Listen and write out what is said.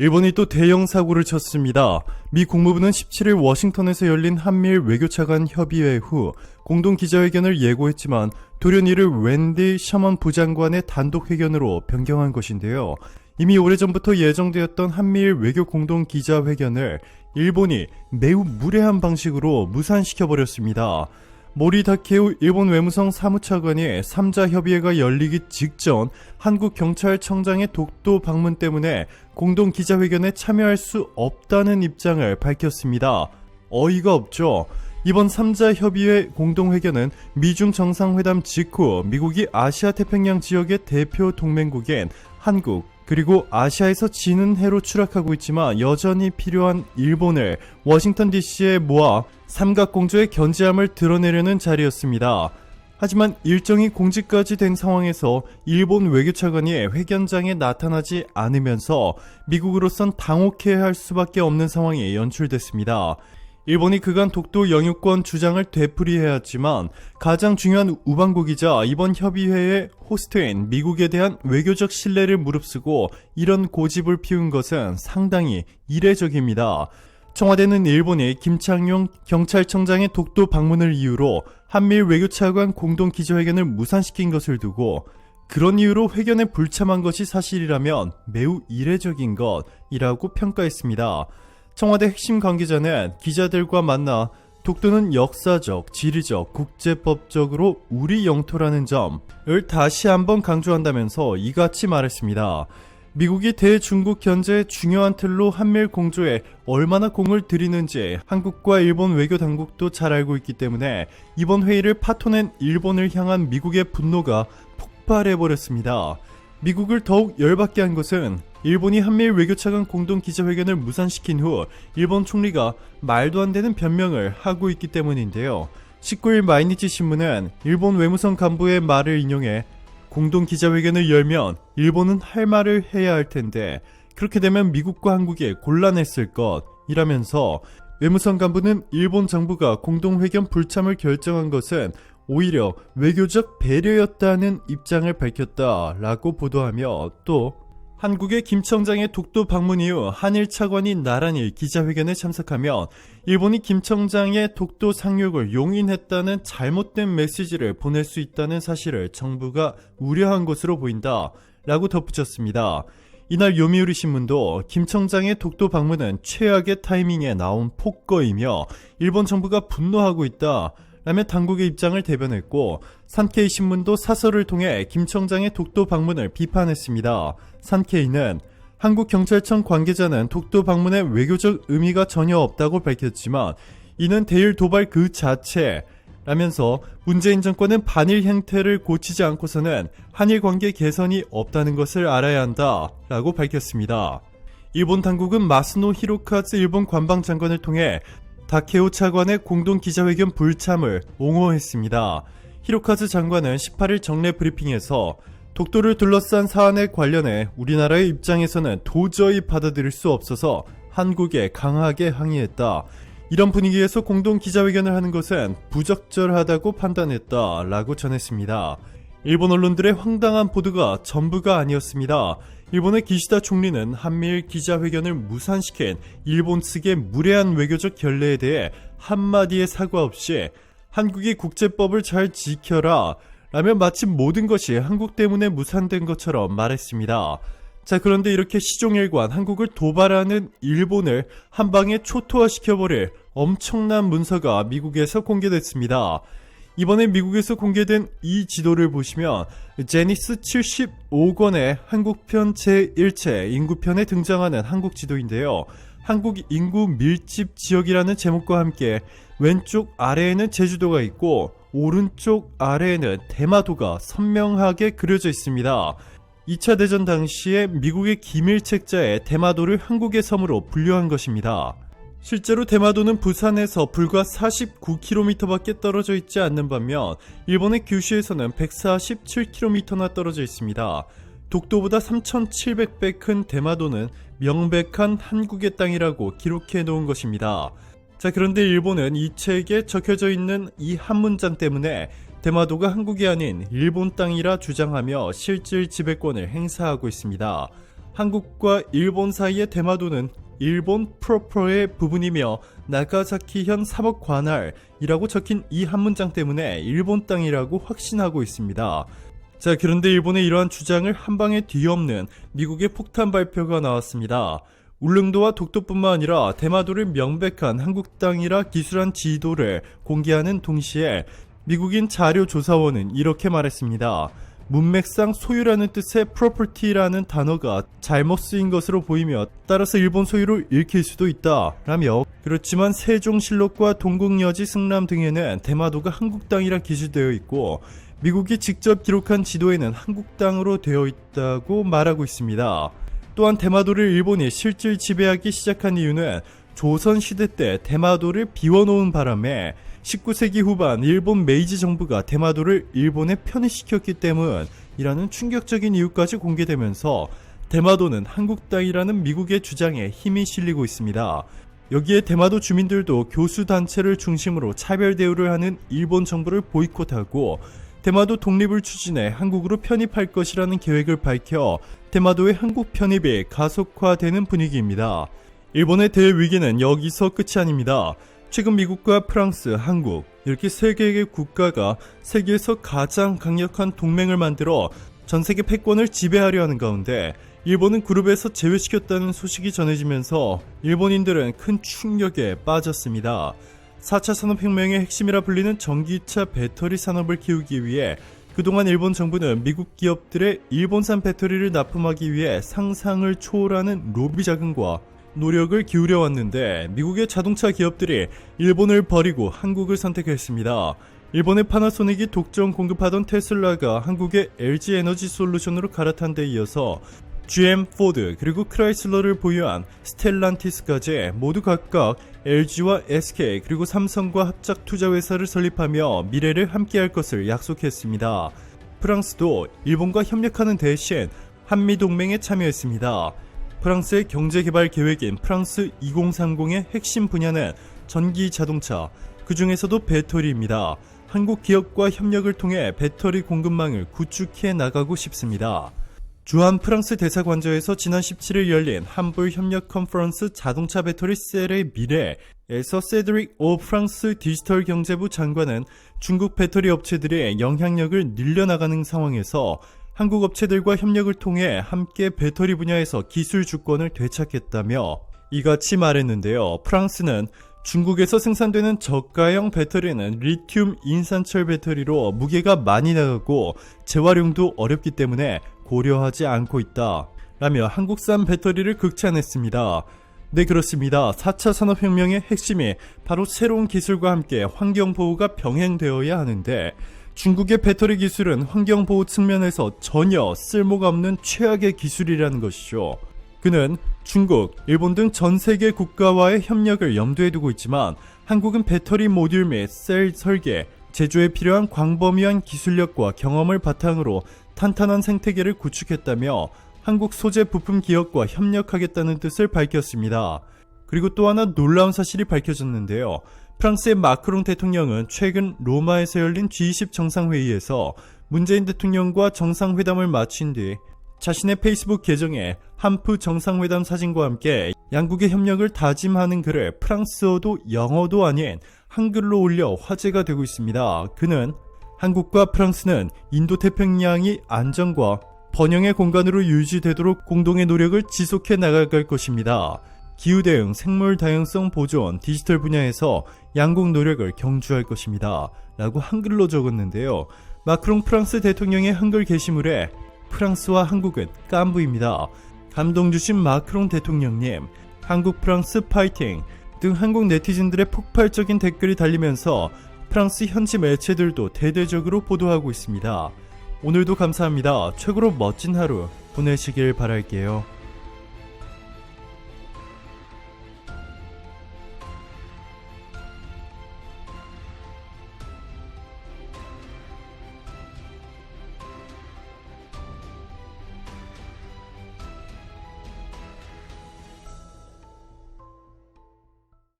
일본이 또 대형 사고를 쳤습니다. 미 국무부는 17일 워싱턴에서 열린 한미일 외교차 간 협의회 후 공동 기자회견을 예고했지만 돌연 이를 웬디 셔먼 부장관의 단독 회견으로 변경한 것인데요. 이미 오래전부터 예정되었던 한미일 외교 공동 기자회견을 일본이 매우 무례한 방식으로 무산시켜버렸습니다. 모리 다케우 일본 외무성 사무차관이 3자 협의회가 열리기 직전 한국 경찰청장의 독도 방문 때문에 공동 기자회견에 참여할 수 없다는 입장을 밝혔습니다. 어이가 없죠. 이번 3자 협의회 공동회견은 미중 정상회담 직후 미국이 아시아 태평양 지역의 대표 동맹국인 한국 그리고 아시아에서 지는 해로 추락하고 있지만 여전히 필요한 일본을 워싱턴 DC에 모아 삼각공조의 견제함을 드러내려는 자리였습니다. 하지만 일정이 공지까지 된 상황에서 일본 외교차관이 회견장에 나타나지 않으면서 미국으로선 당혹해야 할 수밖에 없는 상황이 연출됐습니다. 일본이 그간 독도 영유권 주장을 되풀이해야 했지만 가장 중요한 우방국이자 이번 협의회의 호스트인 미국에 대한 외교적 신뢰를 무릅쓰고 이런 고집을 피운 것은 상당히 이례적입니다. 청와대는 일본이 김창룡 경찰청장의 독도 방문을 이유로 한미일 외교차관 공동 기자회견을 무산시킨 것을 두고 그런 이유로 회견에 불참한 것이 사실이라면 매우 이례적인 것이라고 평가했습니다. 청와대 핵심 관계자는 기자들과 만나 독도는 역사적, 지리적, 국제법적으로 우리 영토라는 점을 다시 한번 강조한다면서 이같이 말했습니다. 미국이 대중국 견제의 중요한 틀로 한미일 공조에 얼마나 공을 들이는지 한국과 일본 외교 당국도 잘 알고 있기 때문에 이번 회의를 파토낸 일본을 향한 미국의 분노가 폭발해버렸습니다. 미국을 더욱 열받게 한 것은 일본이 한미일 외교차관 공동 기자회견을 무산시킨 후 일본 총리가 말도 안 되는 변명을 하고 있기 때문인데요. 19일 마이니치 신문은 일본 외무성 간부의 말을 인용해 공동 기자회견을 열면 일본은 할 말을 해야 할 텐데 그렇게 되면 미국과 한국이 곤란했을 것이라면서 외무성 간부는 일본 정부가 공동회견 불참을 결정한 것은 오히려 외교적 배려였다는 입장을 밝혔다라고 보도하며 또 한국의 김 청장의 독도 방문 이후 한일 차관이 나란히 기자회견에 참석하면 일본이 김 청장의 독도 상륙을 용인했다는 잘못된 메시지를 보낼 수 있다는 사실을 정부가 우려한 것으로 보인다 라고 덧붙였습니다. 이날 요미우리 신문도 김 청장의 독도 방문은 최악의 타이밍에 나온 폭거이며 일본 정부가 분노하고 있다 라며 당국의 입장을 대변했고 산케이 신문도 사설을 통해 김 청장의 독도 방문을 비판했습니다. 산케이는 한국 경찰청 관계자는 독도 방문에 외교적 의미가 전혀 없다고 밝혔지만 이는 대일 도발 그 자체 라면서 문재인 정권은 반일 행태를 고치지 않고서는 한일 관계 개선이 없다는 것을 알아야 한다 라고 밝혔습니다. 일본 당국은 마스노 히로카즈 일본 관방장관을 통해 다케오 차관의 공동 기자회견 불참을 옹호했습니다. 히로카즈 장관은 18일 정례 브리핑에서 독도를 둘러싼 사안에 관련해 우리나라의 입장에서는 도저히 받아들일 수 없어서 한국에 강하게 항의했다. 이런 분위기에서 공동 기자회견을 하는 것은 부적절하다고 판단했다. 라고 전했습니다. 일본 언론들의 황당한 보도가 전부가 아니었습니다. 일본의 기시다 총리는 한미일 기자회견을 무산시킨 일본 측의 무례한 외교적 결례에 대해 한마디의 사과 없이 한국이 국제법을 잘 지켜라 라며 마치 모든 것이 한국 때문에 무산된 것처럼 말했습니다. 자, 그런데 이렇게 시종일관 한국을 도발하는 일본을 한 방에 초토화시켜버릴 엄청난 문서가 미국에서 공개됐습니다. 이번에 미국에서 공개된 이 지도를 보시면 제니스 75권의 한국편 제1체 인구편에 등장하는 한국 지도인데요. 한국 인구 밀집 지역이라는 제목과 함께 왼쪽 아래에는 제주도가 있고 오른쪽 아래에는 대마도가 선명하게 그려져 있습니다. 2차 대전 당시에 미국의 기밀책자에 대마도를 한국의 섬으로 분류한 것입니다. 실제로 대마도는 부산에서 불과 49km밖에 떨어져 있지 않는 반면 일본의 규슈에서는 147km나 떨어져 있습니다. 독도보다 3,700배 큰 대마도는 명백한 한국의 땅이라고 기록해 놓은 것입니다. 자, 그런데 일본은 이 책에 적혀져 있는 이 한 문장 때문에 대마도가 한국이 아닌 일본 땅이라 주장하며 실질 지배권을 행사하고 있습니다. 한국과 일본 사이의 대마도는 일본 프로퍼의 부분이며 나가사키현 사법 관할이라고 적힌 이 한 문장 때문에 일본 땅이라고 확신하고 있습니다. 자, 그런데 일본의 이러한 주장을 한 방에 뒤엎는 미국의 폭탄 발표가 나왔습니다. 울릉도와 독도뿐만 아니라 대마도를 명백한 한국 땅이라 기술한 지도를 공개하는 동시에 미국인 자료 조사원은 이렇게 말했습니다. 문맥상 소유라는 뜻의 property라는 단어가 잘못 쓰인 것으로 보이며 따라서 일본 소유로 읽힐 수도 있다 라며 그렇지만 세종실록과 동국여지 승람 등에는 대마도가 한국 땅이라 기술되어 있고 미국이 직접 기록한 지도에는 한국 땅으로 되어 있다고 말하고 있습니다. 또한 대마도를 일본이 실질 지배하기 시작한 이유는 조선시대 때 대마도를 비워놓은 바람에 19세기 후반 일본 메이지 정부가 대마도를 일본에 편입시켰기 때문이라는 충격적인 이유까지 공개되면서 대마도는 한국 땅이라는 미국의 주장에 힘이 실리고 있습니다. 여기에 대마도 주민들도 교수 단체를 중심으로 차별 대우를 하는 일본 정부를 보이콧하고 대마도 독립을 추진해 한국으로 편입할 것이라는 계획을 밝혀 대마도의 한국 편입이 가속화되는 분위기입니다. 일본의 대위기는 여기서 끝이 아닙니다. 최근 미국과 프랑스, 한국 이렇게 세 개의 국가가 세계에서 가장 강력한 동맹을 만들어 전 세계 패권을 지배하려 하는 가운데 일본은 그룹에서 제외시켰다는 소식이 전해지면서 일본인들은 큰 충격에 빠졌습니다. 4차 산업혁명의 핵심이라 불리는 전기차 배터리 산업을 키우기 위해 그동안 일본 정부는 미국 기업들의 일본산 배터리를 납품하기 위해 상상을 초월하는 로비 자금과 노력을 기울여 왔는데 미국의 자동차 기업들이 일본을 버리고 한국을 선택했습니다. 일본의 파나소닉이 독점 공급하던 테슬라가 한국의 LG 에너지 솔루션으로 갈아탄 데 이어서 GM, 포드, 그리고 크라이슬러를 보유한 스텔란티스까지 모두 각각 LG와 SK 그리고 삼성과 합작 투자 회사를 설립하며 미래를 함께할 것을 약속했습니다. 프랑스도 일본과 협력하는 대신 한미 동맹에 참여했습니다. 프랑스의 경제 개발 계획인 프랑스 2030의 핵심 분야는 전기 자동차, 그 중에서도 배터리입니다. 한국 기업과 협력을 통해 배터리 공급망을 구축해 나가고 싶습니다. 주한 프랑스 대사관저에서 지난 17일 열린 한불 협력 컨퍼런스 자동차 배터리 셀의 미래에서 세드릭 오 프랑스 디지털 경제부 장관은 중국 배터리 업체들의 영향력을 늘려나가는 상황에서 한국 업체들과 협력을 통해 함께 배터리 분야에서 기술 주권을 되찾겠다며 이같이 말했는데요. 프랑스는 중국에서 생산되는 저가형 배터리는 리튬 인산철 배터리로 무게가 많이 나가고 재활용도 어렵기 때문에 고려하지 않고 있다. 라며 한국산 배터리를 극찬했습니다. 네, 그렇습니다. 4차 산업혁명의 핵심이 바로 새로운 기술과 함께 환경보호가 병행되어야 하는데 중국의 배터리 기술은 환경보호 측면에서 전혀 쓸모가 없는 최악의 기술이라는 것이죠. 그는 중국, 일본 등 전 세계 국가와의 협력을 염두에 두고 있지만 한국은 배터리 모듈 및 셀 설계, 제조에 필요한 광범위한 기술력과 경험을 바탕으로 탄탄한 생태계를 구축했다며 한국 소재 부품 기업과 협력하겠다는 뜻을 밝혔습니다. 그리고 또 하나 놀라운 사실이 밝혀졌는데요. 프랑스의 마크롱 대통령은 최근 로마에서 열린 G20 정상회의에서 문재인 대통령과 정상회담을 마친 뒤 자신의 페이스북 계정에 한프 정상회담 사진과 함께 양국의 협력을 다짐하는 글을 프랑스어도 영어도 아닌 한글로 올려 화제가 되고 있습니다. 그는 한국과 프랑스는 인도 태평양이 안정과 번영의 공간으로 유지되도록 공동의 노력을 지속해 나갈 것입니다. 기후 대응, 생물 다양성 보존, 디지털 분야에서 양국 노력을 경주할 것입니다. 라고 한글로 적었는데요. 마크롱 프랑스 대통령의 한글 게시물에 프랑스와 한국은 깐부입니다. 감동 주신 마크롱 대통령님, 한국 프랑스 파이팅 등 한국 네티즌들의 폭발적인 댓글이 달리면서 프랑스 현지 매체들도 대대적으로 보도하고 있습니다. 오늘도 감사합니다. 최고로 멋진 하루 보내시길 바랄게요.